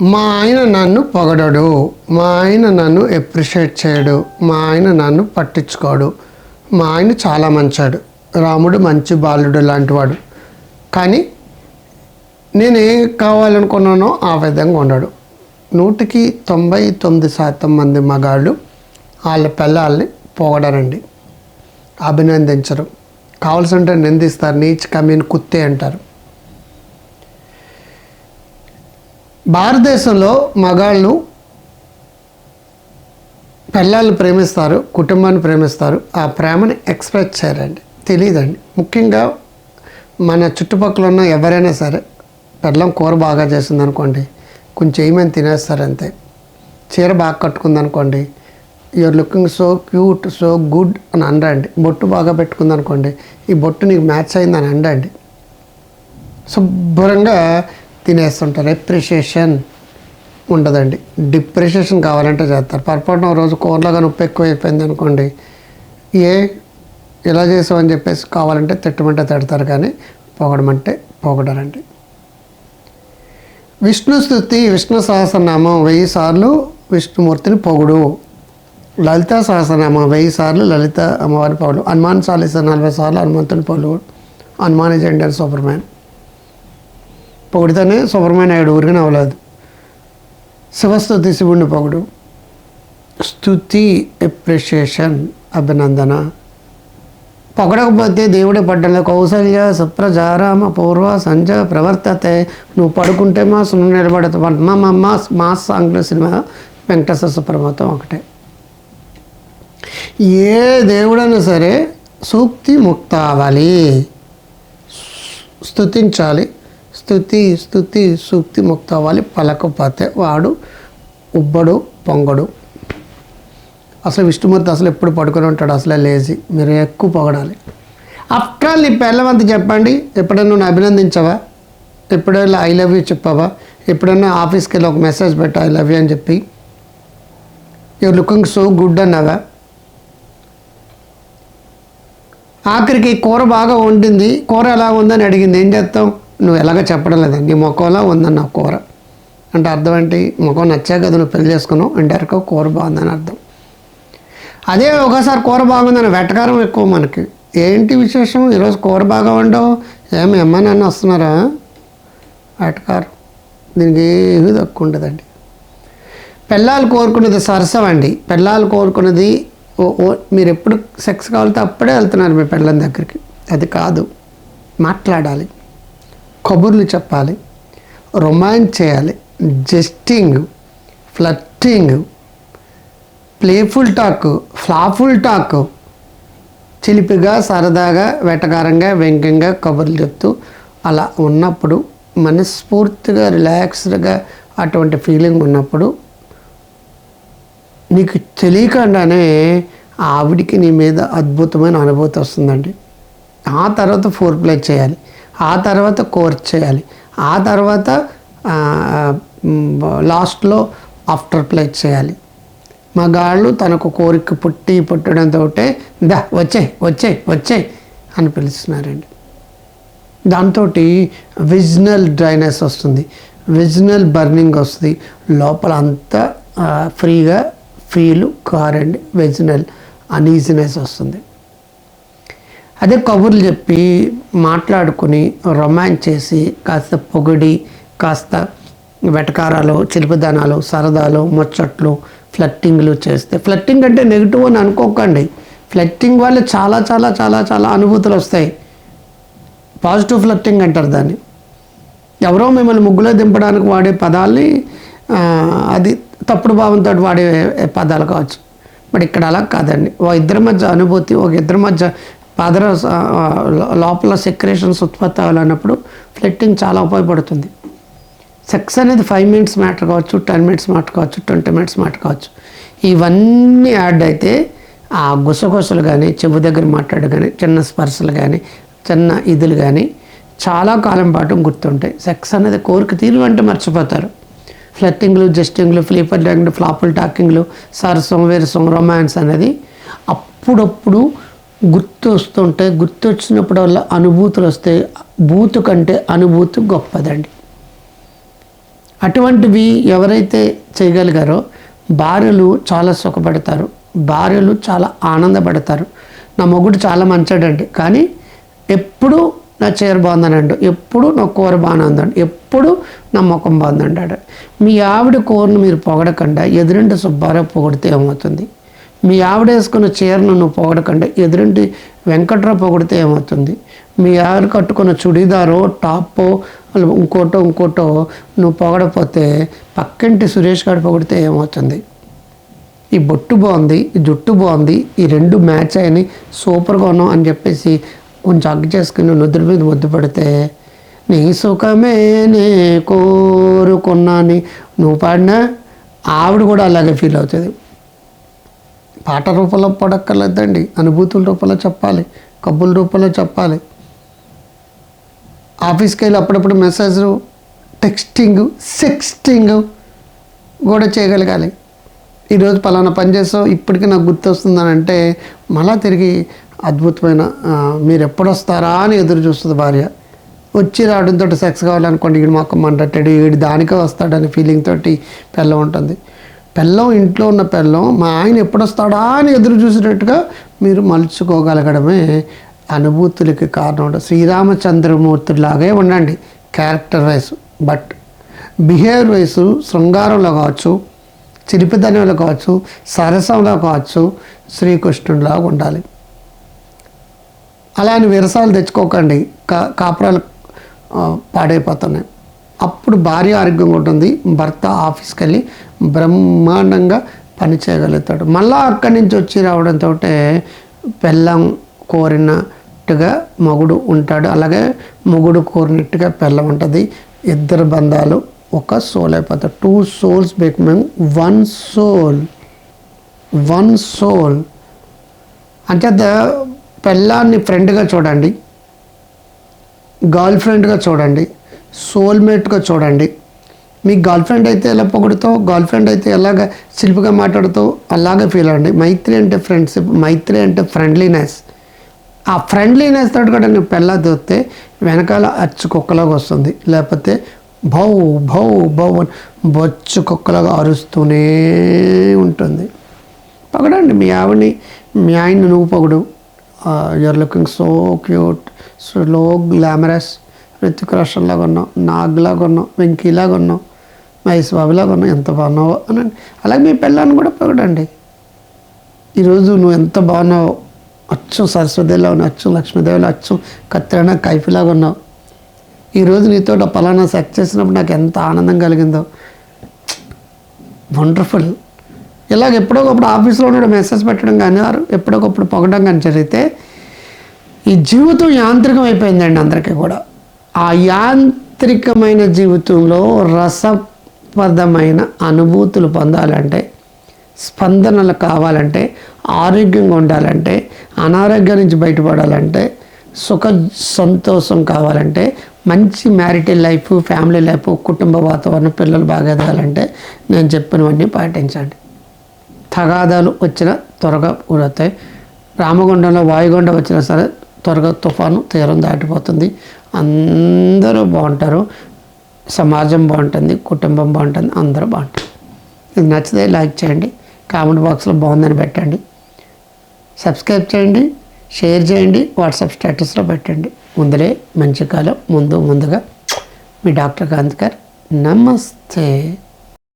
మా ఆయన నన్ను పొగడడు. మా ఆయన నన్ను ఎప్రిషియేట్ చేయడు. మా ఆయన నన్ను పట్టించుకోడు. మా ఆయన చాలా మంచాడు. రాముడు మంచి బాలుడు లాంటివాడు. కానీ నేను ఏం కావాలనుకున్నానో ఆ విధంగా ఉండడు. నూటికి తొంభై తొమ్మిది శాతం మంది మగాళ్ళు వాళ్ళ పిల్లల్ని పొగడరండి. అభినందించరు. కావాల్సింటే నిందిస్తారు. నీచ్ కమీన్ కుత్తే అంటారు. భారతదేశంలో మగాళ్ళు పిల్లల్ని ప్రేమిస్తారు కుటుంబాన్ని ప్రేమిస్తారు. ఆ ప్రేమని ఎక్స్ప్రెస్ చేయరండి తెలియదండి ముఖ్యంగా మన చుట్టుపక్కల ఉన్న ఎవరైనా సరే పెళ్ళం కూర బాగా చేసింది అనుకోండి కొంచెం ఏమైనా తినేస్తారు అంతే. చీర బాగా కట్టుకుంది అనుకోండి you are looking so cute so good అని అండండి బొట్టు బాగా పెట్టుకుంది అనుకోండి ఈ బొట్టు నీకు మ్యాచ్ అయిందని అండండి శుభ్రంగా తినేస్తుంటారు ఎప్రిషియేషన్ ఉండదండి. డిప్రిషియేషన్ కావాలంటే చేస్తారు. పొరపాటున రోజు కూరలో కానీ ఉప్పు ఎక్కువ అయిపోయింది అనుకోండి ఏ ఇలా చేసామని చెప్పేసి కావాలంటే తిట్టమంటే తిడతారు కానీ పొగడమంటే పొగడరండి. విష్ణు స్థుతి విష్ణు సహస్రనామం వెయ్యి సార్లు విష్ణుమూర్తిని పొగుడు. లలిత సహస్రనామం వెయ్యి సార్లు లలిత అమ్మవారి పౌలు హనుమాన్ చాలీస నలభై సార్లు హనుమంతుని పొగుడు. Hanuman is Indian super man పొగిడితేనే superman ఊరికి ఊరికనే అవ్వలేదు శివస్థుతి శివుణ్ణి పొగడు. స్థుతి ఎప్రిషియేషన్ అభినందన. పొగడకపోతే దేవుడే పడ్డంలో. కౌసల్య సుప్రజారామ పూర్వ సంజ ప్రవర్తతే. నువ్వు పడుకుంటే మా సున్ను నిలబడతా మా మా మాస్ సాంగ్లో సినిమా వెంకటేశ్వర సుప్రమతం ఒకటే. ఏ దేవుడైనా సరే సూక్తి ముక్త అవ్వాలి స్థుతించాలి స్థుతి స్థుతి సూక్తి ముక్త అవ్వాలి పలకపోతే వాడు ఉబ్బడు పొంగడు. అసలు విష్ణుమూర్తి అసలు ఎప్పుడు పడుకొని ఉంటాడు? అసలే లేజీ మీరు ఎక్కువ పొగడాలి. ఆఫ్టర్ ఆల్ నీ పిల్లవంత చెప్పండి. ఎప్పుడైనా నువ్వు అభినందించవా? ఎప్పుడైనా ఐ లవ్ యూ చెప్పావా? ఎప్పుడైనా ఆఫీస్కి వెళ్ళి ఒక మెసేజ్ పెట్టా ఐ లవ్ యూ అని చెప్పి. యూర్ లుకింగ్ సో గుడ్ అన్నావా? ఆఖరికి కూర బాగా వండింది. కూర ఎలా ఉందని అడిగింది. ఏం చేస్తావు నువ్వు ఎలాగ చెప్పడం లేదు నీ ముఖంలా ఉందన్న కూర. అంటే అర్థం ఏంటి? ముఖం నచ్చా కదా నువ్వు పెళ్ళి చేసుకున్నావు. ఇండైరెక్ట్గా కూర బాగుందని అర్థం. అదే ఒకసారి కూర బాగుందని వెటకారం ఎక్కువ మనకి. ఏంటి విశేషం? ఈరోజు కూర బాగా ఉండవు ఏమి అమ్మ నాన్న వస్తున్నారా? వెటకారం. దీనికి ఏమీ తక్కువ ఉండదండి. పిల్లలు కోరుకున్నది సరసం అండి. పిల్లలు కోరుకున్నది ఓ ఓ మీరు ఎప్పుడు సెక్స్ కావాలితే అప్పుడే వెళ్తున్నారు మీ పిల్లల దగ్గరికి. అది కాదు. మాట్లాడాలి. కబుర్లు చెప్పాలి రొమాన్స్ చేయాలి jesting flirting playful talk ఫ్లాఫుల్ talk చిలిపిగా సరదాగా వెటకారంగా వ్యంగ్యంగా కబుర్లు చెప్తూ అలా ఉన్నప్పుడు మనస్ఫూర్తిగా రిలాక్స్డ్గా అటువంటి ఫీలింగ్ ఉన్నప్పుడు నీకు తెలియకుండానే ఆవిడికి నీ మీద అద్భుతమైన అనుభూతి వస్తుందండి. ఆ తర్వాత ఫోర్ ప్లే చేయాలి. ఆ తర్వాత కోర్స్ చేయాలి. ఆ తర్వాత లాస్ట్లో ఆఫ్టర్ ప్లే చేయాలి. మగాళ్ళు తనకు కోరిక పుట్టి పుట్టడంతో దా వచ్చే వచ్చే వచ్చే అని పిలుస్తున్నారండి. దాంతో విజనల్ డ్రైనెస్ వస్తుంది. విజనల్ బర్నింగ్ వస్తుంది. లోపల అంతా ఫ్రీగా ఫీలు కారండి. విజనల్ అనీజినెస్ వస్తుంది. అదే కబుర్లు చెప్పి మాట్లాడుకుని రొమాన్స్ చేసి కాస్త పొగిడి కాస్త వెటకారాలు చిలిపిదనాలు సరదాలు ముచ్చట్లు ఫ్లట్టింగ్లు చేస్తే ఫ్లట్టింగ్ అంటే నెగిటివ్ అని అనుకోకండి. ఫ్లట్టింగ్ వల్ల చాలా చాలా చాలా చాలా అనుభూతులు వస్తాయి. పాజిటివ్ ఫ్లట్టింగ్ అంటారు దాన్ని. ఎవరో మిమ్మల్ని ముగ్గులో దింపడానికి వాడే పదాల్ని అది తప్పుడు భావంతో వాడే పదాలు కావచ్చు. బట్ ఇక్కడ అలా కాదండి. ఓ ఇద్దరి మధ్య అనుభూతి ఒక ఇద్దరి మధ్య అదర్ లోపల సెక్రేషన్స్ ఉత్పత్తి అవ్వాలన్నప్పుడు ఫ్లెట్టింగ్ చాలా ఉపయోగపడుతుంది. సెక్స్ అనేది ఫైవ్ మినిట్స్ మ్యాటర్ కావచ్చు టెన్ మినిట్స్ మ్యాటర్ కావచ్చు ట్వంటీ మినిట్స్ మ్యాటర్ కావచ్చు. ఇవన్నీ యాడ్ అయితే ఆ గుసగుసలు కానీ చెవు దగ్గర మాట్లాడు కానీ చిన్న స్పర్శలు కానీ చిన్న ఇదులు కానీ చాలా కాలం పాటు గుర్తుంటాయి. సెక్స్ అనేది కోరిక తీరు అంటే మర్చిపోతారు. ఫ్లట్టింగ్లు జస్టింగ్లు ఫ్లీపర్ టాకింగ్లు ఫ్లాపుల్ టాకింగ్లు సరసం విరసం రొమాన్స్ అనేది అప్పుడప్పుడు గుర్తు వస్తుంటే గుర్తు వచ్చినప్పుడు వల్ల అనుభూతులు వస్తాయి బూతు కంటే అనుభూతి గొప్పదండి. అటువంటివి ఎవరైతే చేయగలిగారో భార్యలు చాలా సుఖపడతారు భార్యలు చాలా ఆనందపడతారు. నా మొగుడు చాలా మంచాడండి కానీ ఎప్పుడు నా చీర బాగుందనండు ఎప్పుడు నా కూర బాగానే ఉందండి ఎప్పుడు నా ముఖం బాగుందంటాడు. మీ ఆవిడ కూరను మీరు పొగడకుండా ఎదురుండి శుభ్రంగా పొగిడితే ఏమవుతుంది? మీ ఆవిడ వేసుకున్న చీరను నువ్వు పొగడకండి. ఎదురింటి వెంకట్రావు పొగిడితే ఏమవుతుంది? మీ ఆవిడ కట్టుకున్న చుడీదారో టాపో ఇంకోటో ఇంకోటో నువ్వు పొగడపోతే పక్కింటి సురేష్ గారు పొగిడితే ఏమవుతుంది? ఈ బొట్టు బాగుంది ఈ జుట్టు బాగుంది ఈ రెండు మ్యాచ్ అయ్యి సూపర్గా ఉన్నాం అని చెప్పేసి కొంచెం అగ్గి చేసుకుని నుదురు మీద ముద్దు పెడితే నీ సుఖమే నే కోరుకున్నాని నువ్వు పాడినా? ఆవిడ కూడా అలాగే ఫీల్ అవుతుంది. పాట రూపంలో పడక్కర్లేదండి. అనుభూతుల రూపంలో చెప్పాలి. కబ్బుల రూపంలో చెప్పాలి. ఆఫీస్కి వెళ్ళి అప్పుడప్పుడు మెసేజ్ టెక్స్టింగ్ సెక్స్టింగ్ కూడా చేయగలగాలి. ఈరోజు పలానా పని చేస్తావు ఇప్పటికీ నాకు గుర్తొస్తుందని అంటే మళ్ళా తిరిగి అద్భుతమైన మీరు ఎప్పుడు వస్తారా అని ఎదురు చూస్తుంది భార్య. వచ్చి రావడంతో సెక్స్ కావాలనుకోండి ఈడు మాకు మంటట్టాడు ఈడు దానికే వస్తాడని ఫీలింగ్ తోటి పిల్ల ఉంటుంది. పెళ్ళం ఇంట్లో ఉన్న పెళ్ళం మా ఆయన ఎప్పుడొస్తాడా అని ఎదురు చూసినట్టుగా మీరు మలుచుకోగలగడమే అనుభూతులకి కారణం శ్రీరామచంద్రమూర్తిలాగే ఉండండి character wise. But behaviour wise శృంగారంలో కావచ్చు చిలిపిదనంలో కావచ్చు సరసంలో కావచ్చు శ్రీకృష్ణుడిలా ఉండాలి. అలా అని విరసాలు తెచ్చుకోకండి కా కాపురాలు పాడైపోతున్నాయి. అప్పుడు భార్య ఆరోగ్యంగా ఉంటుంది భర్త ఆఫీస్కి వెళ్ళి బ్రహ్మాండంగా పని చేయగలుగుతాడు. మళ్ళా అక్కడి నుంచి వచ్చి రావడంతో పెళ్ళం కోరినట్టుగా మగుడు ఉంటాడు. అలాగే మొగుడు కోరినట్టుగా పెళ్ళం ఉంటుంది. ఇద్దరు బంధాలు ఒక సోల్ అయిపోతారు two souls becoming one soul one soul అంటే పెళ్ళాన్ని ఫ్రెండ్గా చూడండి. గర్ల్ ఫ్రెండ్గా చూడండి. సోల్మేట్గా చూడండి. మీ గర్ల్ ఫ్రెండ్ అయితే ఎలా పొగుడుతావు? గర్ల్ ఫ్రెండ్ అయితే ఎలాగ శిల్పిగా మాట్లాడుతావు? అలాగే ఫీల్ అవ్వండి. మైత్రి అంటే ఫ్రెండ్షిప్ మైత్రి అంటే ఫ్రెండ్లీనెస్ ఆ ఫ్రెండ్లీనెస్ తోటి కూడా నువ్వు పెళ్ళ దొరికితే వెనకాల అచ్చు కుక్కలాగా వస్తుంది. లేకపోతే భౌ భౌ భౌ బొచ్చు కుక్కలాగా అరుస్తూనే ఉంటుంది. పొగడండి మీ ఆవిడని మీ ఆయన్ని నువ్వు పొగడు. You are looking so cute so glamorous Hrithik రోషన్లా కొన్నాం నాగ్లా కొన్నాం వెంకీలా కొన్నాం మహేష్ బాబులా కొన్నాం ఎంత బాగున్నావో అనండి అలాగే మీ పిల్లని కూడా పొగడండి. ఈరోజు నువ్వు ఎంత బాగున్నావు అచ్చం సరస్వతిలా ఉన్నావు అచ్చం లక్ష్మీదేవిలో అచ్చం కత్తిరైనా కైఫీలాగా ఉన్నావు. ఈరోజు నీతో పలానా సెక్ట్ చేసినప్పుడు నాకు ఎంత ఆనందం కలిగిందో. వండర్ఫుల్. ఇలాగ ఎప్పుడోకప్పుడు ఆఫీస్లో ఉండడం మెసేజ్ పెట్టడం కానీ వారు ఎప్పుడోకప్పుడు పొగడం కానీ జరిగితే ఈ జీవితం యాంత్రికం అయిపోయిందండి అందరికీ కూడా. ఆ యాంత్రికమైన జీవితంలో రసపదమైన అనుభూతులు పొందాలంటే స్పందనలు కావాలంటే ఆరోగ్యంగా ఉండాలంటే అనారోగ్యం నుంచి బయటపడాలంటే సుఖ సంతోషం కావాలంటే మంచి మ్యారిటల్ లైఫ్ ఫ్యామిలీ లైఫ్ కుటుంబ వాతావరణం పిల్లలు బాగా ఎదగాలంటే నేను చెప్పినవన్నీ పాటించండి. తగాదాలు వచ్చినా త్వరగా ఊరవుతాయి. రామగుండంలో వాయుగుండం వచ్చినా సరే త్వరగా తుఫాను తీరం దాటిపోతుంది. అందరూ బాగుంటారు. సమాజం బాగుంటుంది కుటుంబం బాగుంటుంది అందరూ బాగుంటుంది ఇది నచ్చితే లైక్ చేయండి కామెంట్ బాక్స్లో బాగుందని పెట్టండి. సబ్స్క్రైబ్ చేయండి షేర్ చేయండి వాట్సాప్ స్టేటస్లో పెట్టండి. ముందరే మంచి కాలం ముందు ముందుగా. మీ డాక్టర్ కాంత్ గారు నమస్తే.